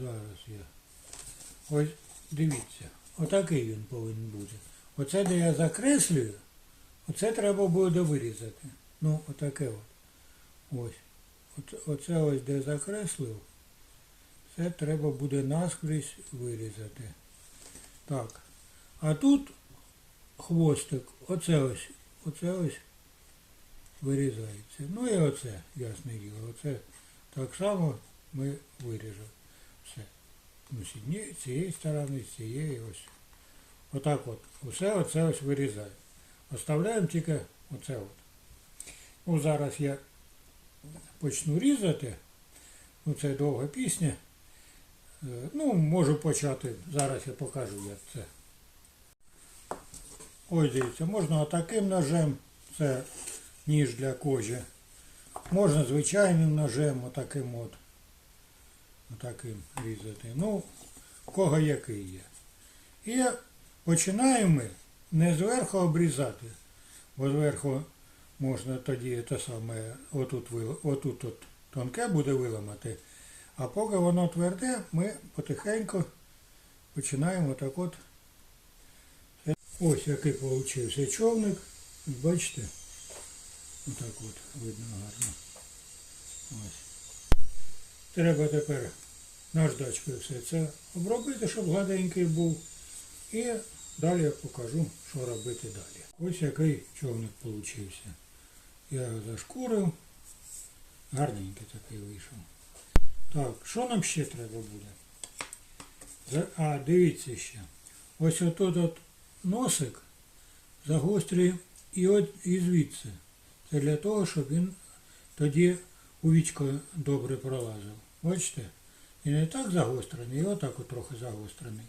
Зараз я. Ось дивіться, отакий він повинен бути. Оце, де я закреслюю, оце треба буде вирізати. Ну, отаке от. Ось. Оце, ось де закреслив. Це треба буде наскрізь вирізати. Так. А тут хвостик, оце ось, оце ось вирізається. Ну і оце, ясне діло, оце так само ми виріжемо. Все. Ну, з цієї сторони, з цієї ось. Отак от. Усе оце ось вирізаємо. Оставляємо тільки оце от. Ну, зараз я почну різати. Ну, це довга пісня. Е, Ну, можу почати. Зараз я покажу, як це. Ось дивіться, можна отаким ножем, це ніж для кожі. Можна звичайним ножем, отаким от. Отаким різати. Ну, кого який є. І починаємо ми не зверху обрізати, бо зверху можна тоді те саме, отут, отут от тонке буде виламати. А поки воно тверде, ми потихеньку починаємо отак от. Ось який получився човник. Бачите? Отак от видно гарно. Ось. Треба тепер наждачкою все це обробити, щоб гладенький був. І далі я покажу, що робити далі. Ось який човник получився. Я його зашкурив. Гарненький такий вийшов. Так, що нам ще треба буде? А, дивіться ще. Ось отут от носик загострюємо і і звідси. Це для того, щоб він тоді у вічко добре пролазив. Бачите? І не так загострений, і отак от трохи загострений.